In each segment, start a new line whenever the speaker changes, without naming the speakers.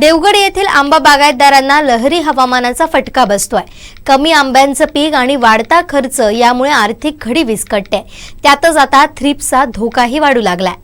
देवगड येथील आंबा बागायतदारांना लहरी हवामानाचा फटका बसतोय. कमी आंब्यांचं पीक आणि वाढता खर्च यामुळे आर्थिक घडी विस्कटते. त्यातच आता थ्रिप्सचा धोकाही वाढू लागलाय.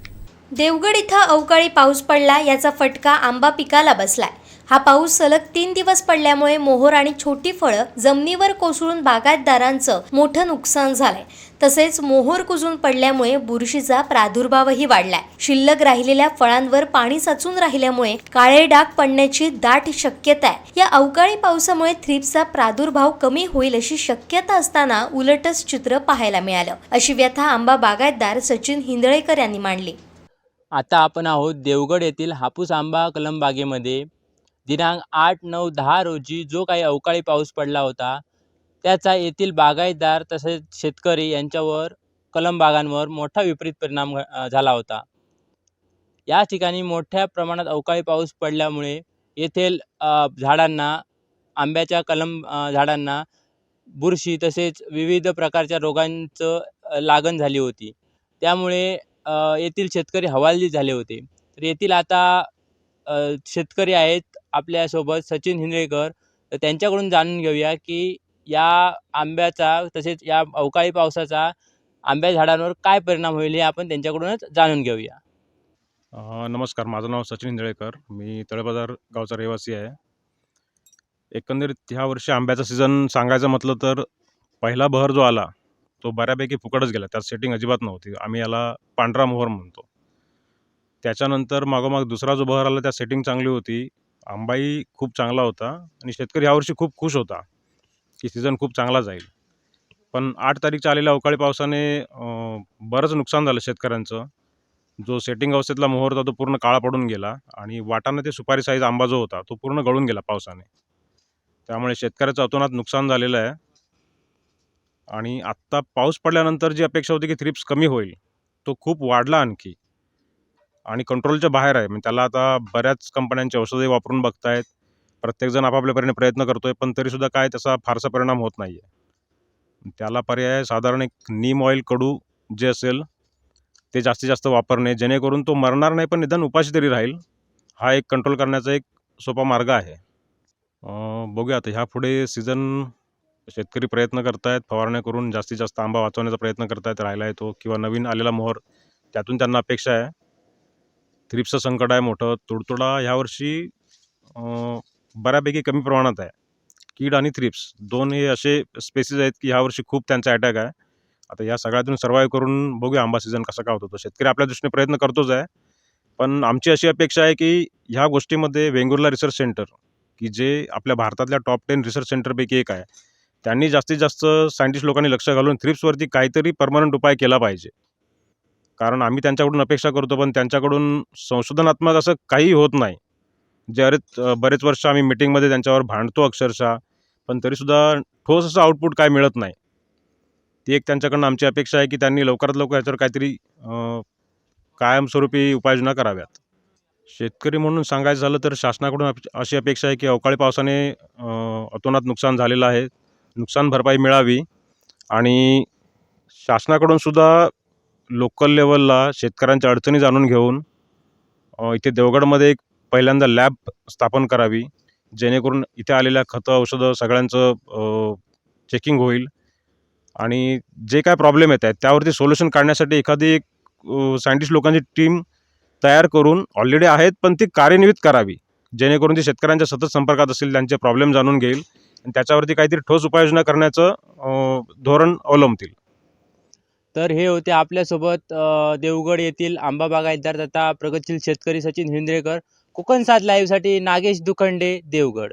देवगड इथं अवकाळी पाऊस पडला याचा फटका आंबा पिकाला बसलाय. हा पाऊस सलग तीन दिवस पडल्यामुळे मोहोर आणि छोटी फळं जमिनीवर कोसळून बागायतदारांचं मोठं नुकसान झालंय. तसेच मोहोर कुजून पडल्यामुळे बुरशीचा प्रादुर्भावही वाढलाय. शिल्लक राहिलेल्या फळांवर पाणी साचून राहिल्यामुळे काळे डाग पडण्याची दाट शक्यता आहे. या अवकाळी पावसामुळे थ्रिप्सचा प्रादुर्भाव कमी होईल अशी शक्यता असताना उलटच चित्र पाहायला मिळालं. अशी व्यथा आंबा बागायतदार सचिन हिंदळेकर यांनी मांडली.
आता आपण आहोत देवगड येथील हापूस आंबा कलम बागेमध्ये दिनांक आठ नऊ दहा रोजी जो काही अवकाळी पाऊस पडला होता त्याचा येथील बागायतदार तसेच शेतकरी यांच्यावर कलम बागांवर मोठा विपरीत परिणाम झाला होता. या ठिकाणी मोठ्या प्रमाणात अवकाळी पाऊस पडल्यामुळे येथील झाडांना आंब्याच्या कलम झाडांना बुरशी तसेच विविध प्रकारच्या रोगांचं लागण झाली होती. त्यामुळे येथील शेतकरी हवालदिल झाले होते. तर येथील आता शेतकरी आहेत आपल्यासोबत सचिन हिंद्रेकर तर त्यांच्याकडून जाणून घेऊया की या आंब्याचा तसेच या अवकाळी पावसाचा आंब्या झाडांवर काय परिणाम होईल हे आपण त्यांच्याकडूनच जाणून घेऊया.
नमस्कार. माझं नाव सचिन इंदळेकर मी तळेबाजार गावचा रहिवासी आहे. एकंदरीत ह्या वर्षी आंब्याचा सीझन सांगायचं म्हटलं तर पहिला बहर जो आला तो बऱ्यापैकी फुकटच गेला. त्यात सेटिंग अजिबात नव्हती. आम्ही याला पांढरा मोहर म्हणतो. त्याच्यानंतर मागोमाग दुसरा जो बहर आला त्या सेटिंग चांगली होती. आंबाही खूप चांगला होता आणि शेतकरी यावर्षी खूप खुश होता की सीझन खूप चांगला जाईल. पण आठ तारीखच्या आलेल्या अवकाळी पावसाने बरंच नुकसान झालं शेतकऱ्यांचं. जो सेटिंग अवस्थेतला मोहर होता तो पूर्ण काळा पडून गेला आणि वाटाणा ते सुपारी साईज आंबा जो होता तो पूर्ण गळून गेला पावसाने. त्यामुळे शेतकऱ्याचं अतोनात नुकसान झालेलं आहे. आणि आत्ता पाऊस पडल्यानंतर जी अपेक्षा होती की थ्रिप्स कमी होईल तो खूप वाढला आणखी. आणि कंट्रोलच्या बाहेर आहे. म्हणजे त्याला आता बऱ्याच कंपन्यांची औषधे वापरून बघतायत. प्रत्येकजण आपापल्या परीने प्रयत्न आहे पण तरीसुद्धा काय त्याचा फारसा परिणाम होत नाही आहे त्याला पर्याय साधारण एक नीम ऑइल कडू जे असेल ते जास्तीत जास्त वापरणे जेणेकरून तो मरणार नाही पण निदान उपाशी तरी राहील. हा एक कंट्रोल करण्याचा एक सोपा मार्ग आहे. बघूया आता ह्या पुढे सीझन शेतकरी प्रयत्न करतायत फवारण्या करून जास्तीत जास्त आंबा वाचवण्याचा प्रयत्न करतायत राहिला आहे तो किंवा नवीन आलेला मोहर त्यातून त्यांना अपेक्षा आहे. थ्रिप्सचं संकट आहे मोठं तुडतुडा ह्यावर्षी बऱ्यापैकी कमी प्रमाणात आहे. कीड आणि थ्रिप्स दोन हे असे स्पेसिस आहेत की ह्यावर्षी खूप त्यांचा अटॅक आहे. आता या सगळ्यातून सर्वाईव्ह करून बघूया आंबा सीझन कसा काय होतो तो. शेतकरी आपल्या दृष्टीने प्रयत्न करतोच आहे. पण आमची अशी अपेक्षा आहे की ह्या गोष्टीमध्ये वेंगुर्ला रिसर्च सेंटर की जे आपल्या भारतातल्या टॉप टेन रिसर्च सेंटरपैकी एक आहे त्यांनी जास्तीत जास्त सायंटिस्ट लोकांनी लक्ष घालून थ्रिप्सवरती काहीतरी परमनंट उपाय केला पाहिजे. कारण आम्ही त्यांच्याकडून अपेक्षा करतो पण त्यांच्याकडून संशोधनात्मक असं काही होत नाही. जे बरेच बरेच वर्ष आम्ही मिटिंगमध्ये त्यांच्यावर भांडतो अक्षरशः पण तरीसुद्धा ठोस असं आउटपुट काय मिळत नाही. ती एक त्यांच्याकडनं आमची अपेक्षा आहे की त्यांनी लवकरात लवकर याच्यावर काहीतरी कायमस्वरूपी उपाययोजना कराव्यात. शेतकरी म्हणून सांगायचं झालं तर शासनाकडून अशी अपेक्षा आहे की अवकाळी पावसाने अतोनात नुकसान झालेलं आहे. नुकसान भरपाई मिळावी आणि शासनाकडून सुद्धा लोकल लेवलला शेतकऱ्यांच्या अडचणी जाणून घेऊन इथे देवगडमध्ये एक पहिल्यांदा लॅब स्थापन करावी जेणेकरून इथे आलेल्या खतं औषधं सगळ्यांचं चेकिंग होईल. आणि जे काय प्रॉब्लेम येत आहेत त्यावरती सोल्युशन काढण्यासाठी एखादी एक सायंटिस्ट लोकांची टीम तयार करून ऑलरेडी आहेत पण ती कार्यान्वित करावी जेणेकरून ती शेतकऱ्यांच्या सतत संपर्कात असतील त्यांचे प्रॉब्लेम जाणून घेईल. आणि त्याच्यावरती काहीतरी ठोस उपाययोजना करण्याचं धोरण अवलंबतील.
तर हे होते आपल्यासोबत देवगड येथील आंबा बागायतदार तथा प्रगतशील शेतकरी सचिन हिंद्रेकर. कोकण सात लाईव्हसाठी नागेश दुखंडे देवगड.